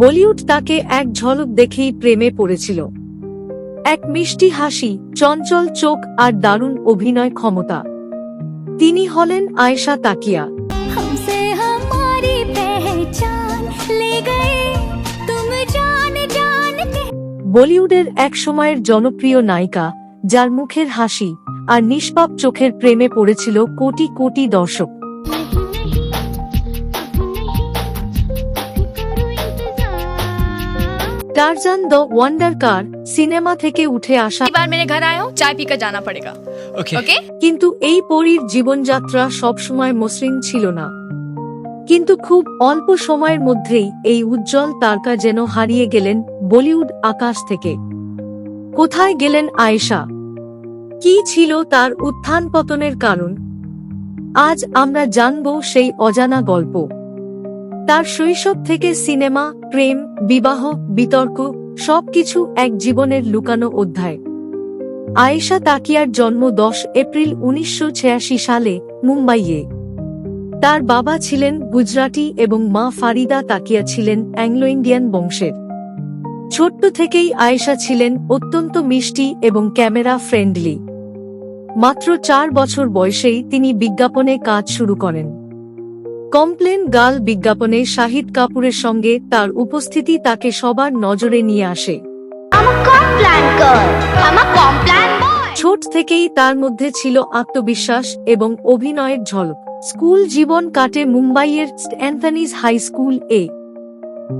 বলিউড তাকে এক ঝলক দেখেই প্রেমে পড়েছিল। এক মিষ্টি হাসি চঞ্চল চোখ আর দারুণ অভিনয় ক্ষমতা। তিনি হলেন আয়েশা তাকিয়া। বলিউডের এক সময়ের জনপ্রিয় নায়িকা যার মুখের হাসি আর নিষ্পাপ চোখের প্রেমে পড়েছিল কোটি কোটি দর্শক। Tarzan the Wonder Car cinema থেকে উঠে আসা बार मेरे घर आए हो चाय पीकर जाना पड़ेगा ओके ओके কিন্তু এই পরীর জীবনযাত্রা সবসময় মসৃণ ছিল না কিন্তু খুব অল্প সময়ের মধ্যেই এই উজ্জ্বল তারকা যেন হারিয়ে গেলেন বলিউড আকাশ থেকে কোথায় গেলেন আয়েশা কি ছিল তার উত্থান পতনের কারণ আজ আমরা জানব সেই অজানা গল্প তার শৈশব থেকে সিনেমা প্রেম, বিবাহ, বিতর্ক, সবকিছু এক জীবনের লুকানো অধ্যায়। আয়েশা তাকিয়ার জন্ম দশ এপ্রিল উনিশশো ছিয়াশি সালে মুম্বাইয়ে। তার বাবা ছিলেন গুজরাটি এবং মা ফারিদা তাকিয়া ছিলেন অ্যাংলো ইন্ডিয়ান বংশের। ছোট্ট থেকেই আয়েশা ছিলেন অত্যন্ত মিষ্টি এবং ক্যামেরা ফ্রেন্ডলি। মাত্র চার বছর বয়সেই তিনি বিজ্ঞাপনে কাজ শুরু করেন। কমপ্লেন গার্ল বিজ্ঞাপনে শাহিদ কাপুরের সঙ্গে তার উপস্থিতি তাকে সবার নজরে নিয়ে আসে. ছোট থেকেই তার মধ্যে ছিল আত্মবিশ্বাস এবং অভিনয়ের ঝলক। স্কুল জীবন কাটে মুম্বাইয়ের অ্যান্থনিজ হাই স্কুল এ।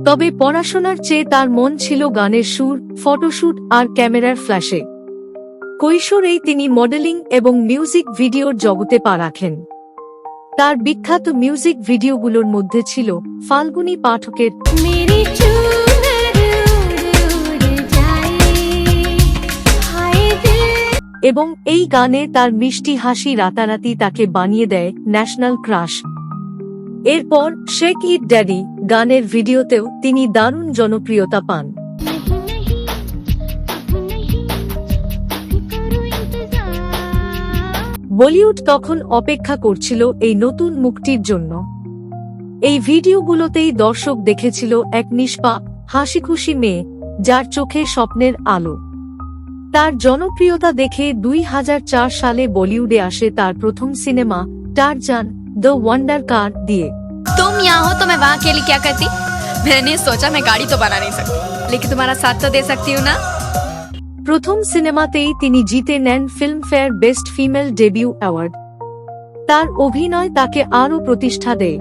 তবে পড়াশোনার চেয়ে তার মন ছিল গানের সুর ফটোশুট আর ক্যামেরার ফ্ল্যাশে। কৈশোরেই তিনি মডেলিং এবং মিউজিক ভিডিওর জগতে পা রাখেন। তার বিখ্যাত মিউজিক ভিডিওগুলোর মধ্যে ছিল ফাল্গুনি পাঠকের এবং এই গানে তার মিষ্টি হাসি রাতারাতি তাকে বানিয়ে দেয় ন্যাশনাল ক্রাশ। এরপর শেখ ইট ড্যাডি গানের ভিডিওতেও তিনি দারুণ জনপ্রিয়তা পান। বলিউড তখন অপেক্ষা করছিল এই নতুন মুক্তির জন্য এই ভিডিওগুলোতেই দর্শক দেখেছিল এক নিষ্পাপ হাসিখুশি মেয়ে যার চোখে স্বপ্নের আলো তার জনপ্রিয়তা দেখে দুই সালে বলিউডে আসে তার প্রথম cinema Tarzan the Wonder Car দিয়ে तुम यहाँ हो तो मैं वहाँ अकेली क्या करती मैंने सोचा मैं गाड़ी तो बना नहीं सकती लेकिन तुम्हारा साथ तो दे सकती हूँ ना প্রথম সিনেমাতেই তিনি জিতে নেন Filmfare best female debut award. তার অভিনয় তাকে আরও প্রতিষ্ঠা দেয়।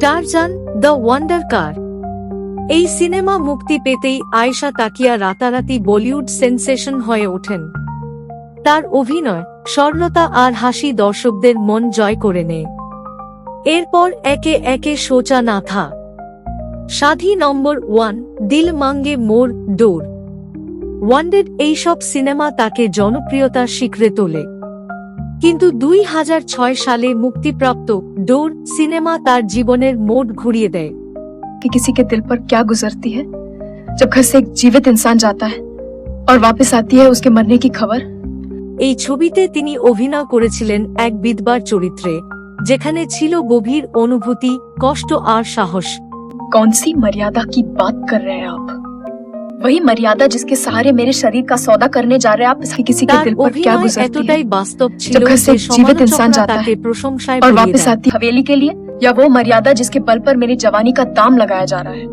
Tarzan, the wonder car. এই সিনেমা মুক্তি পেতেই আয়েশা তাকিয়া রাতারাতি বলিউড সেন্সেশন হয়ে ওঠেন। তার অভিনয় সরলতা আর হাসি দর্শকদের মন জয় করে নেয়। এরপর একে একে সোচা না থা। সাধি নম্বর ওয়ান দিল মাঙ্গে মোর ডোর। ওয়ান্ডেড এইসব সিনেমা তাকে জনপ্রিয়তার শিখরে তোলে কিন্তু দুই হাজার ছয় সালে মুক্তিপ্রাপ্ত ডোর সিনেমা তার জীবনের মোড় ঘুরিয়ে দেয় कि किसी के दिल पर क्या गुजरती है जब घर से एक जीवित इंसान जाता है और वापस आती है उसके मरने की खबर এই ছবিতে তিনি অভিনয় করেছিলেন এক বিধবার চরিত্রে যেখানে ছিল গভীর অনুভূতি কষ্ট আর সাহস कौन सी मर्यादा की बात कर रहे हैं आप वही मर्यादा जिसके सहारे मेरे शरीर का सौदा करने जा रहे हैं आप इसके किसी के তার दिल पर क्या অভিনয় गुजरती है এতটাই বাস্তব ছিল जब घर से যে एक जीवित इंसान সমালোচকরা जाता है তাকে প্রশংসায় और ভরিয়ে वापस দেয়। आती है हवेली के लिए या वो मर्यादा जिसके बल पर मेरी जवानी का दाम लगाया जा रहा है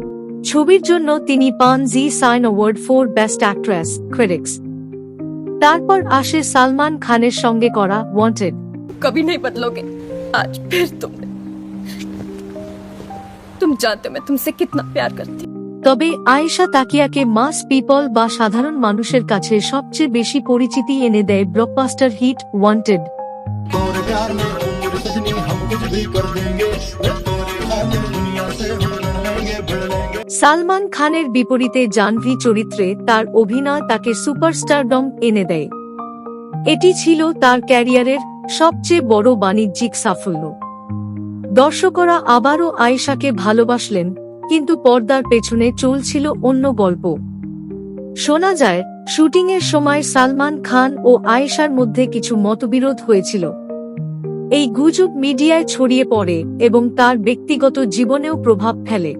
ছবির জন্য তিনি পান Zee Cine award for best actress critics তারপর আসে সালমান খানের সঙ্গে করা ওয়ান্টেড कभी नहीं बदलोगे आज फिर तुमने तुम जानते हो मैं तुमसे कितना प्यार करती हूँ তবে আয়েশা তাকিয়াকে মাস পিপল বা সাধারণ মানুষের কাছে সবচেয়ে বেশি পরিচিতি এনে দেয় ব্লকবাস্টার হিট ওয়ান্টেড। সালমান খানের বিপরীতে জানভি চরিত্রে তার অভিনয় তাকে সুপারস্টার ডম এনে দেয়। এটি ছিল তার ক্যারিয়ারের সবচেয়ে বড় বাণিজ্যিক সাফল্য। দর্শকরা আবারও আয়েশাকে ভালোবাসলেন কিন্তু পর্দার পেছনে চলছিল অন্য গল্প। শোনা যায়, শুটিংয়ের সময় সালমান খান ও আয়েশার মধ্যে কিছু মতবিরোধ হয়েছিল। এই গুজব মিডিয়ায় ছড়িয়ে পড়ে এবং তার ব্যক্তিগত জীবনেও প্রভাব ফেলে।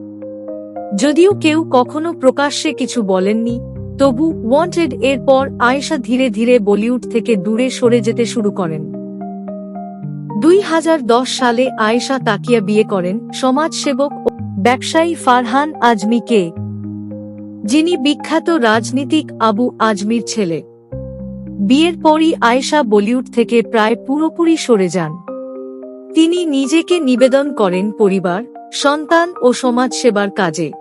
যদিও কেউ কখনো প্রকাশ্যে কিছু বলেননি, তবু ওয়ান্টেড এরপর আয়েশা ধীরে ধীরে বলিউড থেকে দূরে সরে যেতে শুরু করেন। দুই হাজার দশ সালে আয়েশা তাকিয়া বিয়ে করেন সমাজসেবক ব্যবসায়ী ফারহান আজমিকে, যিনি বিখ্যাত রাজনীতিক আবু আজমির ছেলে। বিয়ের পরই আয়েশা বলিউড থেকে প্রায় পুরোপুরি সরে যান। তিনি নিজেকে নিবেদন করেন পরিবার, সন্তান ও সমাজ সেবার কাজে।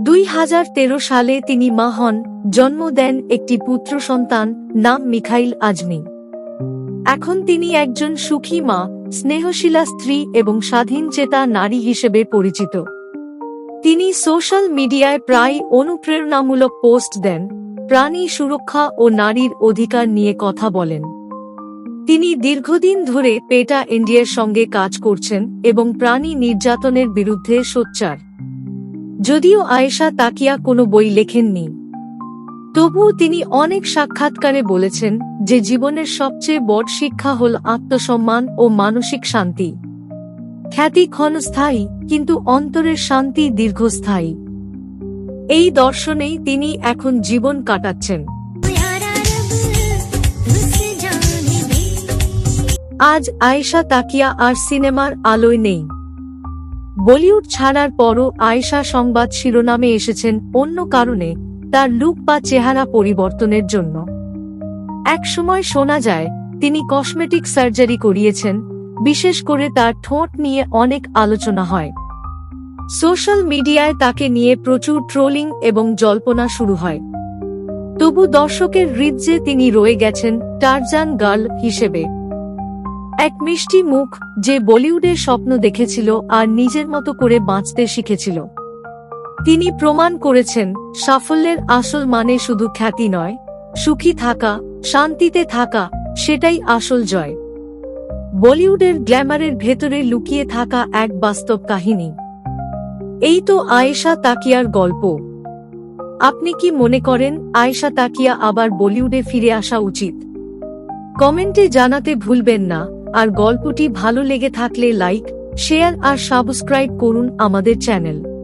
দুই হাজার তেরো সালে তিনি মা হন, জন্ম দেন একটি পুত্র সন্তান নাম মিখাইল আজমি। এখন তিনি একজন সুখী মা স্নেহশীলা স্ত্রী এবং স্বাধীন চেতা নারী হিসেবে পরিচিত। তিনি সোশ্যাল মিডিয়ায় প্রায় অনুপ্রেরণামূলক পোস্ট দেন, প্রাণী সুরক্ষা ও নারীর অধিকার নিয়ে কথা বলেন। তিনি দীর্ঘদিন ধরে পেটা ইন্ডিয়ার সঙ্গে কাজ করছেন এবং প্রাণী নির্যাতনের বিরুদ্ধে সোচ্চার। যদিও আয়েশা তাকিয়া কোনো বই লেখেননি। তবুও তিনি অনেক সাক্ষাৎকারে বলেছেন যে জীবনের সবচেয়ে বড় শিক্ষা হল আত্মসম্মান ও মানসিক শান্তি। খ্যাতি ক্ষণস্থায়ী, কিন্তু অন্তরের শান্তি দীর্ঘস্থায়ী। এই দর্শনেই তিনি এখন জীবন কাটাচ্ছেন। আজ আয়েশা তাকিয়া আর সিনেমার আলোয় নেই। বলিউড ছাড়ার পরও আয়েশা সংবাদ শিরোনামে এসেছেন অন্য কারণে তার লুক বা চেহারা পরিবর্তনের জন্য। একসময় শোনা যায়, তিনি কসমেটিক সার্জারি করিয়েছেন, বিশেষ করে তার ঠোঁট নিয়ে অনেক আলোচনা হয়। সোশ্যাল মিডিয়ায় তাকে নিয়ে প্রচুর ট্রোলিং এবং জল্পনা শুরু হয়। তবু দর্শকের হৃদয়ে তিনি রয়ে গেছেন টারজান গার্ল হিসেবে। এক মিষ্টি মুখ, যে বলিউডের স্বপ্ন দেখেছিল আর নিজের মতো করে বাঁচতে শিখেছিল। তিনি প্রমাণ করেছেন, সাফল্যের আসল মানে শুধু খ্যাতি নয়, সুখী থাকা, শান্তিতে থাকা, সেটাই আসল জয়। বলিউডের গ্ল্যামারের ভেতরে লুকিয়ে থাকা এক বাস্তব কাহিনী। এই তো আয়েশা তাকিয়ার গল্প। আপনি কি মনে করেন, আয়েশা তাকিয়া আবার বলিউডে ফিরে আসা উচিত? কমেন্টে জানাতে ভুলবেন না, আর গল্পটি ভালো লেগে থাকলে লাইক, শেয়ার আর সাবস্ক্রাইব করুন আমাদের চ্যানেল।